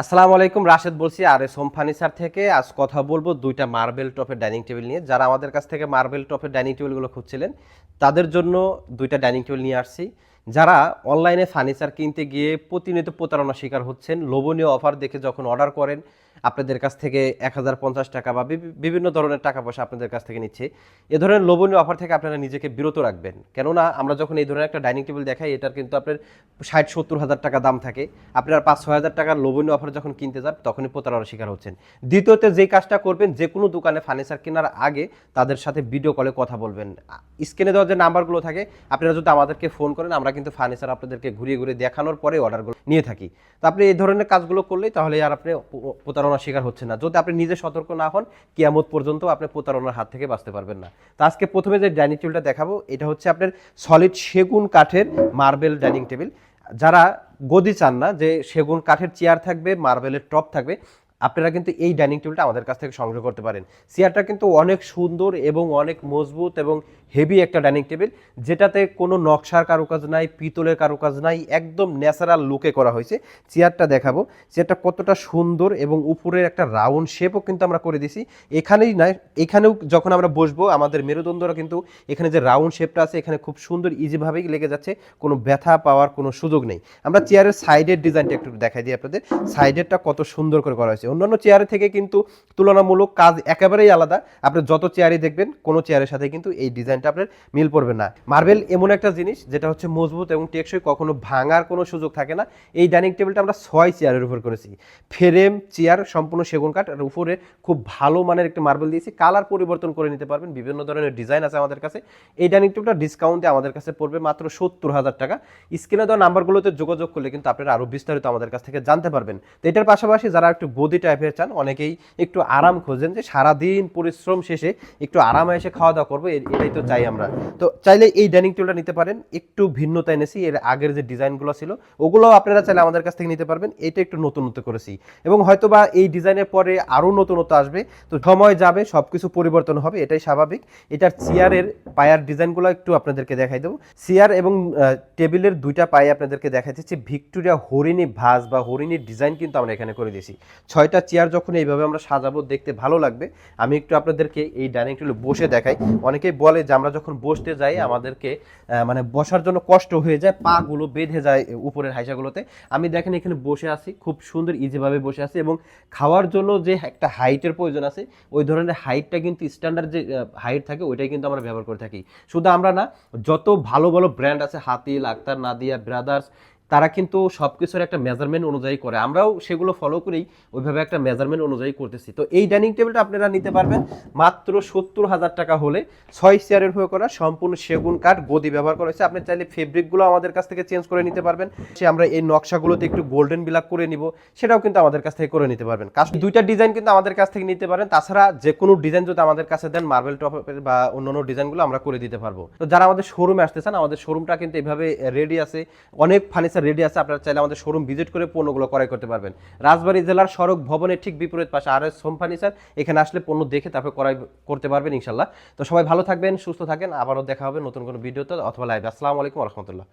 আসসালামু আলাইকুম, রাশেদ বলছি, আর এস হোম ফার্নিচার থেকে আজ কথা বলব দুইটা মার্বেল টপের ডাইনিং টেবিল নিয়ে। যারা আমাদের কাছ থেকে মার্বেল টপের ডাইনিং টেবিলগুলো খুঁজছিলেন, তাদের জন্য দুইটা ডাইনিং টেবিল নিয়ে আসছি। যারা অনলাইনে ফার্নিচার কিনতে গিয়ে প্রতিনিয়ত প্রতারণা শিকার হচ্ছেন, লোভনীয় অফার দেখে যখন অর্ডার করেন আপনাদের কাছ থেকে এক হাজার পঞ্চাশ টাকা বা বিভিন্ন ধরনের টাকা পয়সা আপনাদের কাছ থেকে নিচ্ছে। এ ধরনের লোভনীয় অফার থেকে আপনারা নিজেকে বিরত রাখবেন। কেননা আমরা যখন এই ধরনের একটা ডাইনিং টেবিল দেখাই, এটার কিন্তু আপনার ষাট সত্তর হাজার টাকা দাম থাকে। আপনারা পাঁচ ছয় হাজার টাকার লোভনীয় অফার যখন কিনতে যান, তখনই প্রতারণার শিকার হচ্ছেন। দ্বিতীয়তে যে কাজটা করবেন, যে কোনো দোকানে ফার্নিচার কেনার আগে তাদের সাথে ভিডিও কলে কথা বলবেন। স্ক্রিনে দেওয়া যে নাম্বারগুলো থাকে, আপনারা যদি আমাদেরকে ফোন করেন, আমরা কিন্তু ফার্নিচার আপনাদেরকে ঘুরিয়ে ঘুরিয়ে দেখানোর পরে অর্ডারগুলো নিয়ে থাকি। তো আপনি এই ধরনের কাজগুলো করলেই তাহলে আর আপনি প- প্রতারণার শিকার হচ্ছেন না। যদি আপনি নিজে সতর্ক না হন, কিয়ামত পর্যন্ত আপনি প্রতারণার হাত থেকে বাঁচতে পারবেন না। তো আজকে প্রথমে যে ডাইনিং টেবিলটা দেখাবো, এটা হচ্ছে আপনার সলিড সেগুন কাঠের মার্বেল ডাইনিং টেবিল। যারা গদি চান না, যে সেগুন কাঠের চেয়ার থাকবে, মার্বেলের টপ থাকবে আপনারা কিন্তু এই ডাইনিং টেবিলটা আমাদের কাছ থেকে সংগ্রহ করতে পারেন। চেয়ারটা কিন্তু অনেক সুন্দর এবং অনেক মজবুত এবং হেভি একটা ডাইনিং টেবিল যেটাতে কোনো নকশার কারুকাজ নাই, পিতলের কারুকাজ নাই, একদম ন্যাচারাল লুকে করা হয়েছে। চেয়ারটা দেখাবো। চেয়ারটা কতটা সুন্দর এবং উপরের একটা রাউন্ড শেপও কিন্তু আমরা করে দিছি এখানেই নয় এখানেও যখন আমরা বসবো, আমাদের মেরুদণ্ডরা কিন্তু এখানে যে রাউন্ড শেপটা আছে, এখানে খুব সুন্দর ইজিভাবেই লেগে যাচ্ছে। কোনো ব্যথা পাওয়ার কোনো সুযোগ নেই। আমরা চেয়ারের সাইডের ডিজাইনটা একটু দেখাই দিই আপনাদের। সাইডেরটা কত সুন্দর করে করা হয়েছে। অন্যান্য চেয়ারের থেকে কিন্তু তুলনামূলক কাজ একেবারেই আলাদা। আপনি যত চেয়ারই দেখবেন, কোনো চেয়ারের সাথে কিন্তু এই ডিজাইনটা আপনার মিল পড়বে না। মার্বেল এমন একটা জিনিস, যেটা হচ্ছে মজবুত এবং টেকসই, কখনো ভাঙার কোনো সুযোগ থাকে না। এই ডাইনিং টেবিলটা আমরা ছয় চেয়ারের উপর করেছি। ফ্রেম, চেয়ার, সম্পূর্ণ সেগুন কাঠ, আর উপরে খুব ভালো মানের একটা মার্বেল দিয়েছি। কালার পরিবর্তন করে নিতে পারবেন, বিভিন্ন ধরনের ডিজাইন আছে আমাদের কাছে। এই ডাইনিং টেবিলটা ডিসকাউন্টে আমাদের কাছে পড়বে মাত্র সত্তর হাজার টাকা। স্ক্রিনে দেওয়া নাম্বারগুলোতে যোগাযোগ করলে কিন্তু আপনারা আরও বিস্তারিত আমাদের কাছ থেকে জানতে পারবেন। তো এটার পাশাপাশি যারা একটু বডি টাইপের চান, অনেকেই একটু আরাম খোঁজেন যে সারাদিন পরিশ্রম শেষে একটু আরামে এসে খাওয়া দাওয়া করব এটাই তো চাই আমরা। তো চাইলে এই ডাইনিং টেবিলটা নিতে পারেন, একটু ভিন্নতা এনেছি, এর আগের যে ডিজাইনগুলো ছিল ওগুলো আপনারা চাইলে আমাদের কাছ থেকে নিতে পারবেন, এটা একটু নতুনত্ব করেছি। এবং হয়তো বা এই ডিজাইনের পরে আরও নতুনত্ব আসবে, তো সময় যাবে সব কিছু পরিবর্তন হবে, এটাই স্বাভাবিক। এটার চেয়ারের পায়ার ডিজাইনগুলো একটু আপনাদেরকে দেখাই দেবো। চেয়ার এবং টেবিলের দুইটা পায়ে আপনাদেরকে দেখা যাচ্ছে ভিক্টোরিয়া হরিণী ভাস বা হরিণীর ডিজাইন কিন্তু আমরা এখানে করে দিয়েছি। ছয়টা চেয়ার যখন এইভাবে আমরা সাজাবো, দেখতে ভালো লাগবে। আমি একটু আপনাদেরকে এই ডাইনিং টেবিলে বসে দেখাই। অনেকেই বলে যে আমরা যখন বসতে যাই, আমাদেরকে মানে বসার জন্য কষ্ট হয়ে যায় পা গুলো বেঁধে যায় উপরের হাইসাগুলোতে। আমি দেখেন এখানে বসে আছি, খুব সুন্দর ইজিভাবে বসে আছি এবং খাওয়ার জন্য যে একটা হাইটের প্রয়োজন আছে, ওই ধরনের হাইটটা কিন্তু স্ট্যান্ডার্ড যে হাইট থাকে, ওইটাই কিন্তু আমরা ব্যবহার করে থাকি। শুধু আমরা না, যত ভালো ভালো ব্র্যান্ড আছে, হাতিল, আক্তার, নাদিয়া ব্রাদার্স তারা কিন্তু সব কিছুর একটা মেজারমেন্ট অনুযায়ী করে। আমরাও সেগুলো ফলো করেই ওইভাবে একটা মেজারমেন্ট অনুযায়ী করতেছি। তো এই ডাইনিং টেবিলটা আপনারা নিতে পারবেন মাত্র সত্তর হাজার টাকা হলে। ছয় চেয়ারের হয়ে করা সম্পূর্ণ সেগুন কাঠ গদি ব্যবহার করা হয়েছে। আপনি চাইলে ফেব্রিকগুলো আমাদের কাছ থেকে চেঞ্জ করে নিতে পারবেন। সে আমরা এই নকশাগুলোতে একটু গোল্ডেন বিলাক করে নিব। সেটাও কিন্তু আমাদের কাছ থেকে করে নিতে পারবেন। কাজ দুইটা ডিজাইন কিন্তু আমাদের কাছ থেকে নিতে পারেন। তাছাড়া যে কোনো ডিজাইন যদি আমাদের কাছে দেন মার্বেল টপের বা অন্যান্য ডিজাইনগুলো আমরা করে দিতে পারব। তো যারা আমাদের শোরুমে আসতে চান, আমাদের শোরুমটা কিন্তু এভাবে রেডি আছে। অনেক ফার্নিচার রেডি আছে, আপনারা চাইলে আমাদের শোরুম ভিজিট করে পণ্যগুলো ক্রয় করতে পারবেন। রাজবাড়ী জেলার সড়ক ভবনের ঠিক বিপরীত পাশে আর এস হোম ফার্নিচার এখানে আসলে পণ্য দেখে তারপরে ক্রয় করতে পারবেন ইনশাল্লাহ। তো সবাই ভালো থাকবেন, সুস্থ থাকেন, আবারও দেখা হবে নতুন কোনো ভিডিওতে অথবা লাইভ আসসালামু আলাইকুম রহমতুল্লাহ।